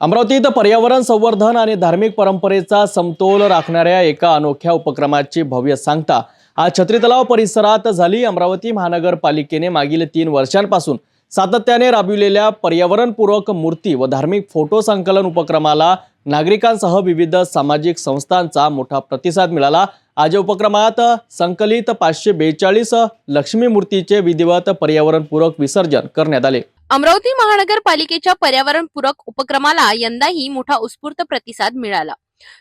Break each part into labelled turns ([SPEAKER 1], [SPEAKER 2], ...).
[SPEAKER 1] अमरावतीत पर्यावरण संवर्धन आणि धार्मिक परंपरेचा समतोल राखणाऱ्या एका अनोख्या उपक्रमाची भव्य सांगता आज छत्री तलाव परिसरात झाली अमरावती महानगरपालिकेने मागील तीन वर्षांपासून सातत्याने राबविलेल्या पर्यावरणपूरक मूर्ती व धार्मिक फोटो संकलन उपक्रमाला नागरिकांसह विविध सामाजिक संस्थांचा मोठा प्रतिसाद मिळाला. आज उपक्रमात संकलित पाचशे बेचाळीस लक्ष्मी मूर्तीचे विधिवत पर्यावरणपूरक विसर्जन करण्यात आले.
[SPEAKER 2] अमरावती महानगरपालिकेच्या पर्यावरणपूरक उपक्रमाला यंदाही मोठा उत्स्फूर्त प्रतिसाद मिळाला.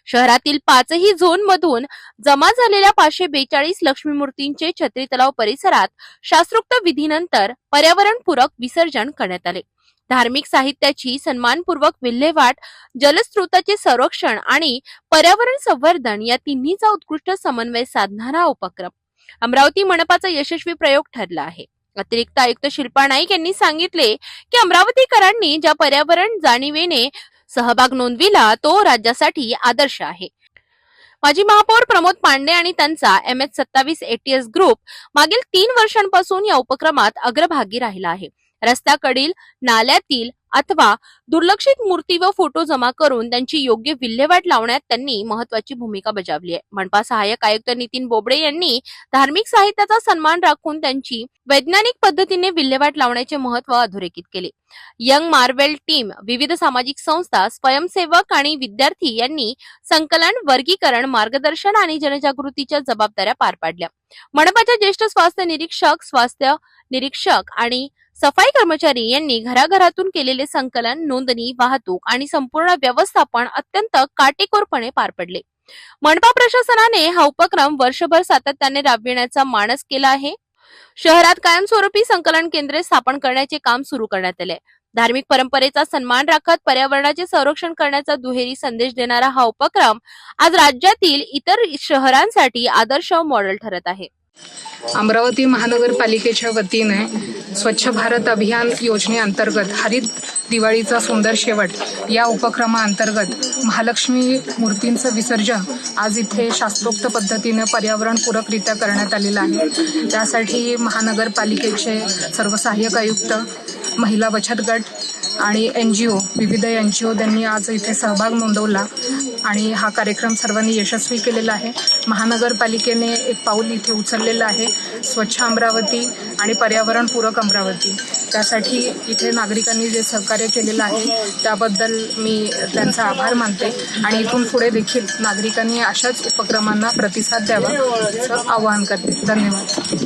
[SPEAKER 2] शहरातील पाचही झोन मधून जमा झालेल्या पाचशे बेचाळीस लक्ष्मी मूर्तींचे छत्री तलाव परिसरात शास्त्रोक्त विधीनंतर पर्यावरणपूरक विसर्जन करण्यात आले. धार्मिक साहित्याची सन्मानपूर्वक विल्हेवाट जलस्रोताचे संरक्षण आणि पर्यावरण संवर्धन या तिन्हीचा उत्कृष्ट समन्वय साधणारा हा उपक्रम. अमरावती मनपाचा यशस्वी प्रयोग ठरला आहे. अतिरिक्त आयुक्त शिल्पा नाईक यांनी सांगितले की अमरावतीकरांनी ज्या पर्यावरण जाणीवेने सहभाग नोंदविला तो राज्यासाठी आदर्श आहे. माजी महापौर प्रमोद पांडे आणि त्यांचा एम एच सत्तावीस एटीएस ग्रुप मागील तीन वर्षांपासून या उपक्रमात अग्रभागी राहिला आहे. रस्त्याकडील नाल्यातील अथवा दुर्लक्षित मूर्ती व फोटो जमा करून त्यांची योग्य विल्हेवाट लावण्यात त्यांनी महत्वाची भूमिका बजावली आहे. मनपा सहाय्यक आयुक्त नितीन बोबडे यांनी धार्मिक साहित्याचा सन्मान राखून त्यांची वैज्ञानिक पद्धतीने विल्हेवाट लावण्याचे महत्त्व अधोरेखित केले. यंग मार्वेल टीम विविध सामाजिक संस्था स्वयंसेवक आणि विद्यार्थी यांनी संकलन वर्गीकरण मार्गदर्शन आणि जनजागृतीच्या जबाबदाऱ्या पार पाडल्या. मनपाच्या ज्येष्ठ स्वास्थ्य निरीक्षक स्वास्थ्य निरीक्षक आणि सफाई कर्मचारी यांनी घराघरातून केलेले संकलन नोंदणी वाहतूक आणि संपूर्ण व्यवस्थापन अत्यंत काटेकोरपणे पार पडले. मनपा प्रशासनाने हा उपक्रम वर्षभर सातत्याने राबविण्याचा मानस केला आहे. शहरात कायमस्वरूपी संकलन केंद्रे स्थापन करण्याचे काम सुरू करण्यात आले. धार्मिक परंपरेचा सन्मान राखत पर्यावरणाचे संरक्षण करण्याचा दुहेरी संदेश देणारा हा उपक्रम आज राज्यातील इतर शहरांसाठी आदर्श मॉडेल ठरत आहे.
[SPEAKER 3] अमरावती महानगरपालिकेच्या वतीने स्वच्छ भारत अभियान योजनेअंतर्गत हरित दिवाळीचा सुंदर शेवट या उपक्रमाअंतर्गत महालक्ष्मी मूर्तींचं विसर्जन आज इथे शास्त्रोक्त पद्धतीनं पर्यावरणपूरकरित्या करण्यात आलेलं आहे. त्यासाठी महानगरपालिकेचे सर्व सहाय्यक आयुक्त महिला बचत गट आणि एन जी ओ विविध एन जी ओ त्यांनी आज इथे सहभाग नोंदवला. आणि हा कार्यक्रम सर्वांनी यशस्वी केलेला आहे. महानगरपालिकेने एक पाऊल इथे उचललेलं आहे. स्वच्छ अमरावती आणि पर्यावरणपूरक अमरावती. त्यासाठी इथे नागरिकांनी जे सहकार्य केलेलं आहे त्याबद्दल मी त्यांचा आभार मानते. आणि इथून पुढे देखील नागरिकांनी अशाच उपक्रमांना प्रतिसाद द्यावा असं आवाहन करते. धन्यवाद.